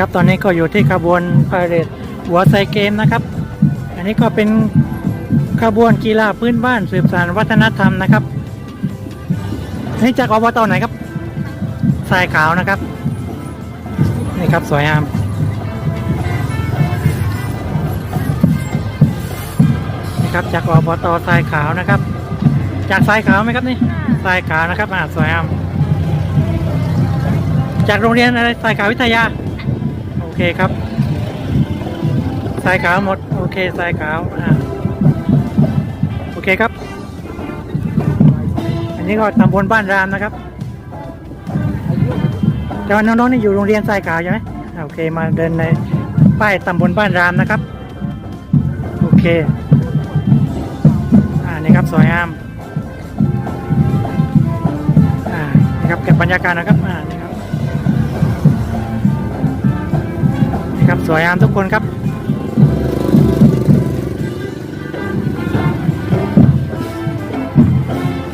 ครับตอนนี้ก็อยู่ที่ขบวนพาเหรดหัวไซเกมนะครับ อันนี้ก็เป็นขบวนกีฬาพื้นบ้านสืบสานวัฒนธรรมนะครับนี่จากอบตไหนครับทรายขาวนะครับ นี่ครับสวยงามนี่ครับจากอบตทรายขาวนะครับ จากทรายขาวไหมครับนี่ทรายขาวนะครับอ่าสวยงามจากโรงเรียนอะไรทรายขาววิทยาโอ เคครับทรายขาวหมด โอเคทรายขาวอ่าโอเคครับ อันนี้ก็ตำบลบ้านรามนะครับแต่ว่าน้องๆนี่อยู่โรงเรียนทรายขาวใช่ไหมโอเคมาเดินในป้ายตำบลบ้านรามนะครับ โอเคอ่านี่ครับสวยงามอ่านี่ครับเก็บบรรยากาศนะครับอ่า สวยงามทุกคนครับ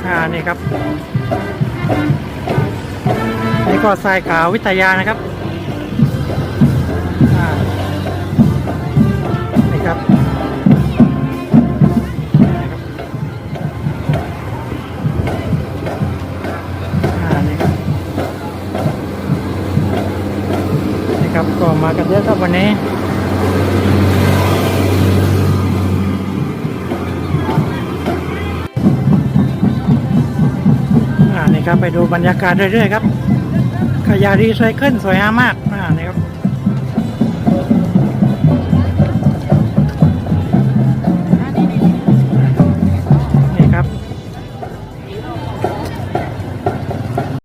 อ่า นี่ครับ นี่ก็ทรายขาววิทยานะครับ ก็มากันเยอะครับวันนี้อ่านี่ครับไปดูบรรยากาศเรื่อยๆครับขยะรีไซเคิลสวยงามมากอ่านี่ครับ